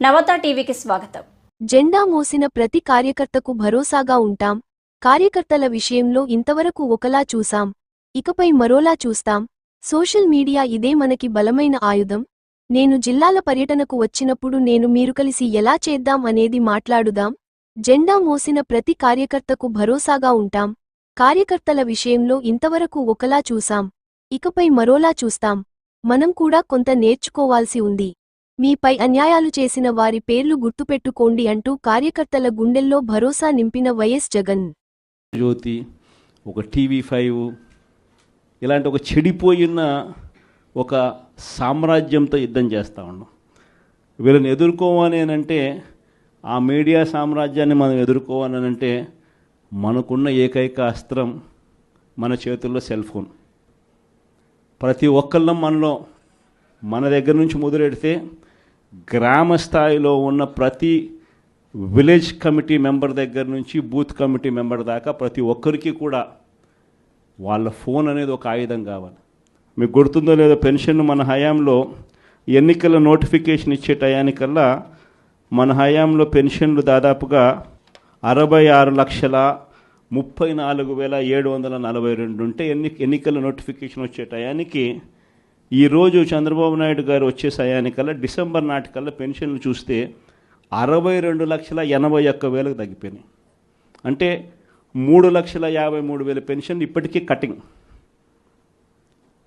నవత టీవీకి స్వాగతం. జెండా మోసిన ప్రతి కార్యకర్తకు భరోసాగా ఉంటాం. కార్యకర్తల విషయంలో ఇంతవరకు ఒకలా చూసాం. ఇకపై మరోలా చూస్తాం. సోషల్ మీడియా ఇదే మనకి బలమైన ఆయుధం. నేను జిల్లాల పర్యటనకు వచ్చినప్పుడు నేను మీరు కలిసి ఎలా చేద్దాం అనేది మాట్లాడుదాం. జెండా మోసిన ప్రతి కార్యకర్తకు భరోసాగా ఉంటాం. కార్యకర్తల విషయంలో ఇంతవరకు ఒకలా చూసాం. ఇకపై మరోలా చూస్తాం. మనం కూడా కొంత నేర్చుకోవాల్సి ఉంది. మీపై అన్యాయాలు చేసిన వారి పేర్లు గుర్తుపెట్టుకోండి అంటూ కార్యకర్తల గుండెల్లో భరోసా నింపిన వైఎస్ జగన్. జ్యోతి ఒక టీవీ ఫైవ్ ఇలాంటి ఒక చెడిపోయిన ఒక సామ్రాజ్యంతో యుద్ధం చేస్తూ ఉన్నాం. వీళ్ళని ఎదుర్కోవాలి అంటే ఆ మీడియా సామ్రాజ్యాన్ని మనం ఎదుర్కోవాలని అంటే మనకున్న ఏకైక అస్త్రం మన చేతుల్లో సెల్ ఫోన్. ప్రతి ఒక్కళ్ళం మనలో మన దగ్గర నుంచి మొదలెడితే గ్రామ స్థాయిలో ఉన్న ప్రతి విలేజ్ కమిటీ మెంబర్ దగ్గర నుంచి బూత్ కమిటీ మెంబర్ దాకా ప్రతి ఒక్కరికి కూడా వాళ్ళ ఫోన్ అనేది ఒక ఆయుధం కావాలి. మీకు గుర్తుందో లేదో పెన్షన్ మన హయాంలో ఎన్నికల నోటిఫికేషన్ ఇచ్చే టయానికల్లా మన హయాంలో పెన్షన్లు దాదాపుగా అరవై ఆరు లక్షల ముప్పై నాలుగు వేల ఏడు వందల నలభై రెండు ఉంటే ఎన్ని ఎన్నికల నోటిఫికేషన్ వచ్చే టయానికి ఈరోజు చంద్రబాబు నాయుడు గారు వచ్చే సమయానికల్లా డిసెంబర్ నాటికల్లా పెన్షన్లు చూస్తే అరవై రెండు లక్షల ఎనభై ఒక్క వేలకు తగ్గిపోయినాయి. అంటే మూడు లక్షల యాభై మూడు వేల పెన్షన్ ఇప్పటికీ కటింగ్.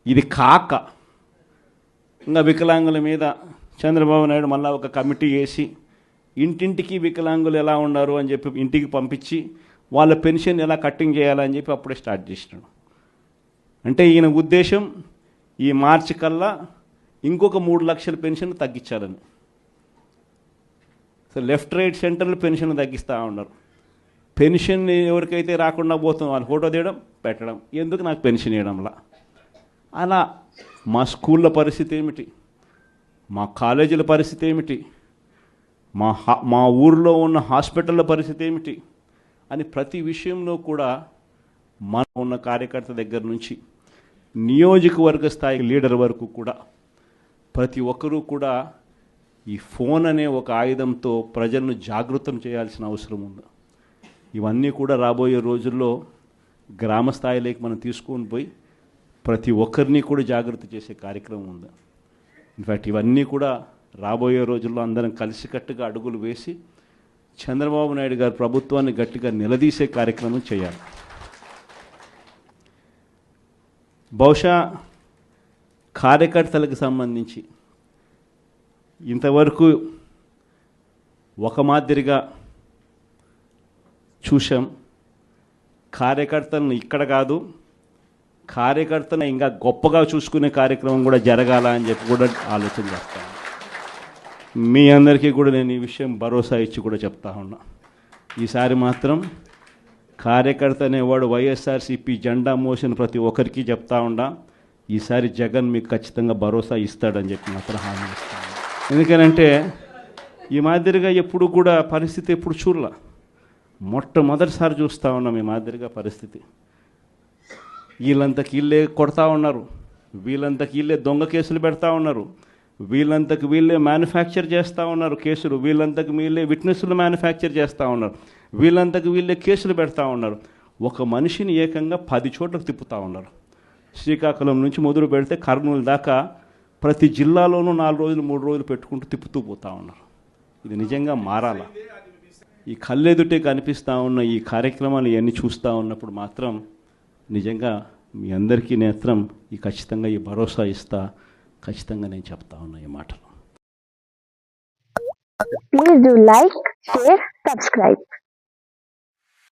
ఇది కాక ఇంకా వికలాంగుల మీద చంద్రబాబు నాయుడు మళ్ళీ ఒక కమిటీ వేసి ఇంటింటికి వికలాంగులు ఎలా ఉన్నారు అని చెప్పి ఇంటికి పంపించి వాళ్ళ పెన్షన్ ఎలా కట్టింగ్ చేయాలని చెప్పి అప్పుడే స్టార్ట్ చేసినాడు. అంటే ఈయన ఉద్దేశం ఈ మార్చి కల్లా ఇంకొక మూడు లక్షల పెన్షన్ తగ్గించాలని. సో లెఫ్ట్ రైట్ సెంటర్లు పెన్షన్ తగ్గిస్తూ ఉన్నారు. పెన్షన్ ఎవరికైతే రాకుండా పోతుందో వాళ్ళు ఫోటో తీయడం పెట్టడం ఎందుకు నాకు పెన్షన్ ఇవ్వడంలా? అలా మా స్కూళ్ళ పరిస్థితి ఏమిటి? మా కాలేజీల పరిస్థితి ఏమిటి? మా హా మా ఊర్లో ఉన్న హాస్పిటళ్ళ పరిస్థితి ఏమిటి? అని ప్రతి విషయంలో కూడా మన ఉన్న కార్యకర్త దగ్గర నుంచి నియోజకవర్గ స్థాయి లీడర్ వరకు కూడా ప్రతి ఒక్కరూ కూడా ఈ ఫోన్ అనే ఒక ఆయుధంతో ప్రజలను జాగృతం చేయాల్సిన అవసరం ఉంది. ఇవన్నీ కూడా రాబోయే రోజుల్లో గ్రామ స్థాయిలోకి మనం తీసుకొని పోయి ప్రతి ఒక్కరిని కూడా జాగ్రత్త చేసే కార్యక్రమం ఉంది. ఇన్ఫ్యాక్ట్ ఇవన్నీ కూడా రాబోయే రోజుల్లో అందరం కలిసికట్టుగా అడుగులు వేసి చంద్రబాబు నాయుడు గారి ప్రభుత్వాన్ని గట్టిగా నిలదీసే కార్యక్రమం చేయాలి. బహుశా కార్యకర్తలకు సంబంధించి ఇంతవరకు ఒక మాదిరిగా చూసాం కార్యకర్తలను ఇక్కడ కాదు కార్యకర్తను ఇంకా గొప్పగా చూసుకునే కార్యక్రమం కూడా జరగాల అని చెప్పి కూడా ఆలోచన చేస్తాను మీ అందరికీ కూడా నేను ఈ విషయం భరోసా ఇచ్చి కూడా చెప్తా ఉన్నా. ఈసారి మాత్రం కార్యకర్త అనేవాడు వైఎస్ఆర్సీపీ జెండా మోసిన ప్రతి ఒక్కరికి చెప్తా ఉండా ఈసారి జగన్ మీకు ఖచ్చితంగా భరోసా ఇస్తాడని చెప్పి మాత్రం హామీ ఇస్తాను. ఎందుకనంటే ఈ మాదిరిగా ఎప్పుడు కూడా పరిస్థితి ఎప్పుడు చూడలా. మొట్టమొదటిసారి చూస్తూ ఉన్నాం ఈ మాదిరిగా పరిస్థితి. వీళ్ళంతకు వీళ్ళే కొడతా ఉన్నారు వీళ్ళంతకు వీళ్ళే దొంగ కేసులు పెడతా ఉన్నారు వీళ్ళంతకు వీళ్ళే మ్యానుఫ్యాక్చర్ చేస్తూ ఉన్నారు కేసులు వీళ్ళంతకు వీళ్ళే విట్నెస్లు మ్యానుఫ్యాక్చర్ చేస్తూ ఉన్నారు. వీళ్ళంతకు వీళ్ళే కేసులు పెడతా ఉన్నారు. ఒక మనిషిని ఏకంగా పది చోట్లకు తిప్పుతూ ఉన్నారు. శ్రీకాకుళం నుంచి మొదలు పెడితే కర్నూలు దాకా ప్రతి జిల్లాలోనూ నాలుగు రోజులు మూడు రోజులు పెట్టుకుంటూ తిప్పుతూ పోతా ఉన్నారు. ఇది నిజంగా మారాలా. ఈ కళ్ళెదుటే కనిపిస్తూ ఉన్న ఈ కార్యక్రమాలు ఇవన్నీ చూస్తూ ఉన్నప్పుడు మాత్రం నిజంగా మీ అందరికీ నేత్రం ఈ ఖచ్చితంగా ఈ భరోసా ఇస్తా. ఖచ్చితంగా నేను చెప్తా ఉన్నా ఈ మాటలు. Please do like, share, subscribe.